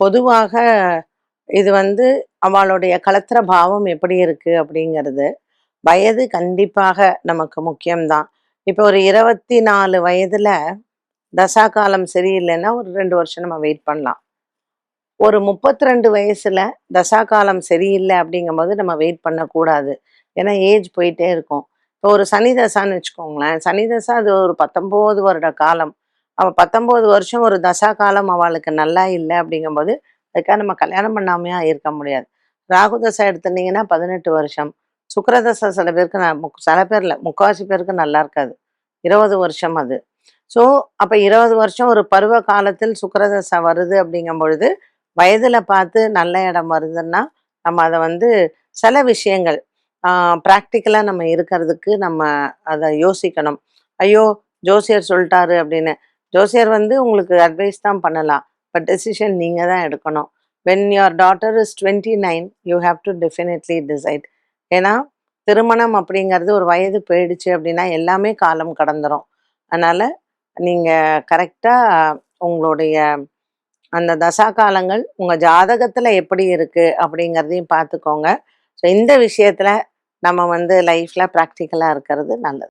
பொதுவாக இது வந்து அவளுடைய கலத்திர பாவம் எப்படி இருக்குது அப்படிங்கிறது வயது கண்டிப்பாக நமக்கு முக்கியம்தான். இப்போ ஒரு இருபத்தி நாலு வயதில் தசா காலம் சரியில்லைன்னா ஒரு ரெண்டு வருஷம் நம்ம வெயிட் பண்ணலாம். ஒரு முப்பத்தி ரெண்டு வயசுல தசா காலம் சரியில்லை அப்படிங்கும்போது நம்ம வெயிட் பண்ணக்கூடாது. ஏன்னா ஏஜ் போயிட்டே இருக்கும். இப்போ ஒரு சனி தசான்னு வச்சுக்கோங்களேன். சனி தசா அது ஒரு பத்தொம்போது வருட காலம். அவள் பத்தொம்போது வருஷம் ஒரு தசா காலம் அவளுக்கு நல்லா இல்லை அப்படிங்கும்போது அதுக்காக நம்ம கல்யாணம் பண்ணாமையா இருக்க முடியாது. ராகு தசை எடுத்துட்டீங்கன்னா பதினெட்டு வருஷம். சுக்கரதசை சில பேருக்கு ந- சில பேர்ல முக்காவாசி பேருக்கு நல்லா இருக்காது. இருபது வருஷம் அது. ஸோ அப்போ இருபது வருஷம் ஒரு பருவ காலத்தில் சுக்கரதசை வருது அப்படிங்கும் பொழுது வயதுல பார்த்து நல்ல இடம் வருதுன்னா நம்ம அதை வந்து சில விஷயங்கள் ப்ராக்டிக்கலாக நம்ம இருக்கிறதுக்கு நம்ம அதை யோசிக்கணும். ஐயோ ஜோசியர் சொல்லிட்டாரு அப்படின்னு ஜோசியர் வந்து உங்களுக்கு அட்வைஸ் தான் பண்ணலாம். பட் டெசிஷன் நீங்கள் தான் எடுக்கணும். When your daughter is twenty nine you have to definitely decide ஏன்னா திருமணம் அப்படிங்கிறது ஒரு வயது போயிடுச்சு அப்படின்னா எல்லாமே காலம் கடந்துரும். அதனால் நீங்கள் கரெக்டாக உங்களுடைய அந்த தசா காலங்கள் உங்கள் ஜாதகத்தில் எப்படி இருக்குது அப்படிங்கிறதையும் பார்த்துக்கோங்க. ஸோ இந்த விஷயத்தில் நம்ம வந்து லைஃப்பில் ப்ராக்டிக்கலாக இருக்கிறது நல்லது.